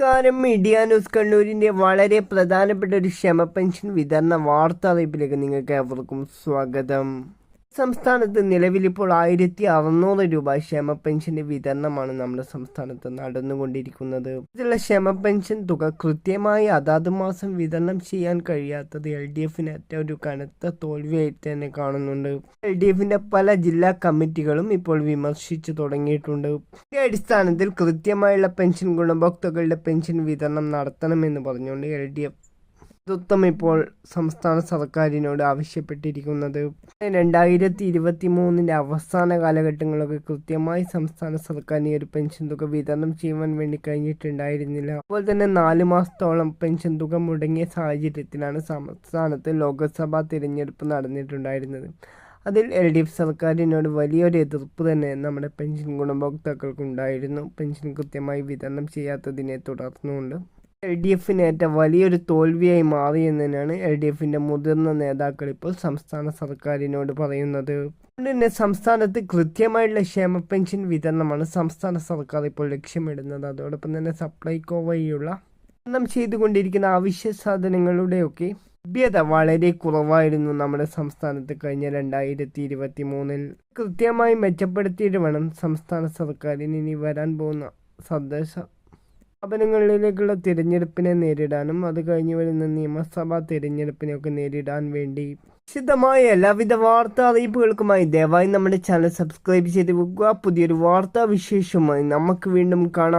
നമസ്കാരം media news കണ്ണൂരിന്റെ വളരെ പ്രധാനപ്പെട്ട ഒരു ക്ഷമ പെൻഷൻ വിതരണ വാർത്താ അറിയിപ്പിലേക്ക് നിങ്ങൾക്ക് ഏവർക്കും സ്വാഗതം. സംസ്ഥാനത്ത് നിലവിലിപ്പോൾ ആയിരത്തി അറുന്നൂറ് രൂപ ക്ഷേമ പെൻഷന്റെ വിതരണമാണ് നമ്മുടെ സംസ്ഥാനത്ത് നടന്നുകൊണ്ടിരിക്കുന്നത്. ഇതിലുള്ള ക്ഷേമ പെൻഷൻ തുക കൃത്യമായി അതാത് മാസം വിതരണം ചെയ്യാൻ കഴിയാത്തത് എൽ ഡി എഫിന് ഒരു കനത്ത തോൽവിയായിട്ട് തന്നെ കാണുന്നുണ്ട്. എൽ ഡി എഫിന്റെ പല ജില്ലാ കമ്മിറ്റികളും ഇപ്പോൾ വിമർശിച്ചു തുടങ്ങിയിട്ടുണ്ട്. ഈ അടിസ്ഥാനത്തിൽ കൃത്യമായുള്ള പെൻഷൻ ഗുണഭോക്താക്കളുടെ പെൻഷൻ വിതരണം നടത്തണമെന്ന് പറഞ്ഞുകൊണ്ട് എൽ ഡി എഫ് നേതൃത്വം ഇപ്പോൾ സംസ്ഥാന സർക്കാരിനോട് ആവശ്യപ്പെട്ടിരിക്കുന്നത്. രണ്ടായിരത്തി ഇരുപത്തി മൂന്നിന്റെ അവസാന കാലഘട്ടങ്ങളൊക്കെ കൃത്യമായി സംസ്ഥാന സർക്കാരിന് ഒരു പെൻഷൻ തുക വിതരണം ചെയ്യുവാൻ വേണ്ടി കഴിഞ്ഞിട്ടുണ്ടായിരുന്നില്ല. അതുപോലെ തന്നെ നാല് മാസത്തോളം പെൻഷൻ തുക മുടങ്ങിയ സാഹചര്യത്തിലാണ് സംസ്ഥാനത്ത് ലോക്സഭാ തിരഞ്ഞെടുപ്പ് നടന്നിട്ടുണ്ടായിരുന്നത്. അതിൽ എൽ ഡി എഫ് സർക്കാരിനോട് വലിയൊരു എതിർപ്പ് തന്നെ നമ്മുടെ പെൻഷൻ ഗുണഭോക്താക്കൾക്കുണ്ടായിരുന്നു. പെൻഷൻ കൃത്യമായി വിതരണം ചെയ്യാത്തതിനെ തുടർന്നുകൊണ്ട് എൽ ഡി എഫിനേറ്റ വലിയൊരു തോൽവിയായി മാറി എന്ന് തന്നെയാണ് എൽ ഡി എഫിന്റെ മുതിർന്ന നേതാക്കൾ ഇപ്പോൾ സംസ്ഥാന സർക്കാരിനോട് പറയുന്നത്. അതുകൊണ്ട് തന്നെ സംസ്ഥാനത്ത് കൃത്യമായിട്ടുള്ള ക്ഷേമ പെൻഷൻ വിതരണമാണ് സംസ്ഥാന സർക്കാർ ഇപ്പോൾ ലക്ഷ്യമിടുന്നത്. അതോടൊപ്പം തന്നെ സപ്ലൈകോ വഴിയുള്ള വിതരണം ചെയ്തുകൊണ്ടിരിക്കുന്ന അവശ്യ സാധനങ്ങളുടെയൊക്കെ ലഭ്യത വളരെ കുറവായിരുന്നു നമ്മുടെ സംസ്ഥാനത്ത് കഴിഞ്ഞ രണ്ടായിരത്തി ഇരുപത്തി മൂന്നിൽ കൃത്യമായി മെച്ചപ്പെടുത്തിയിട്ട് വേണം സംസ്ഥാന സർക്കാരിന് ഇനി വരാൻ പോകുന്ന സന്ദേശ സ്ഥാപനങ്ങളിലേക്കുള്ള തിരഞ്ഞെടുപ്പിനെ നേരിടാനും അത് കഴിഞ്ഞ് വരുന്ന നിയമസഭാ തിരഞ്ഞെടുപ്പിനെയൊക്കെ നേരിടാൻ വേണ്ടി വിശദമായ എല്ലാവിധ വാർത്താ അറിയിപ്പുകൾക്കുമായി ദയവായി നമ്മുടെ ചാനൽ സബ്സ്ക്രൈബ് ചെയ്ത് വെക്കുക. പുതിയൊരു വാർത്താ വിശേഷമായി നമുക്ക് വീണ്ടും കാണാം.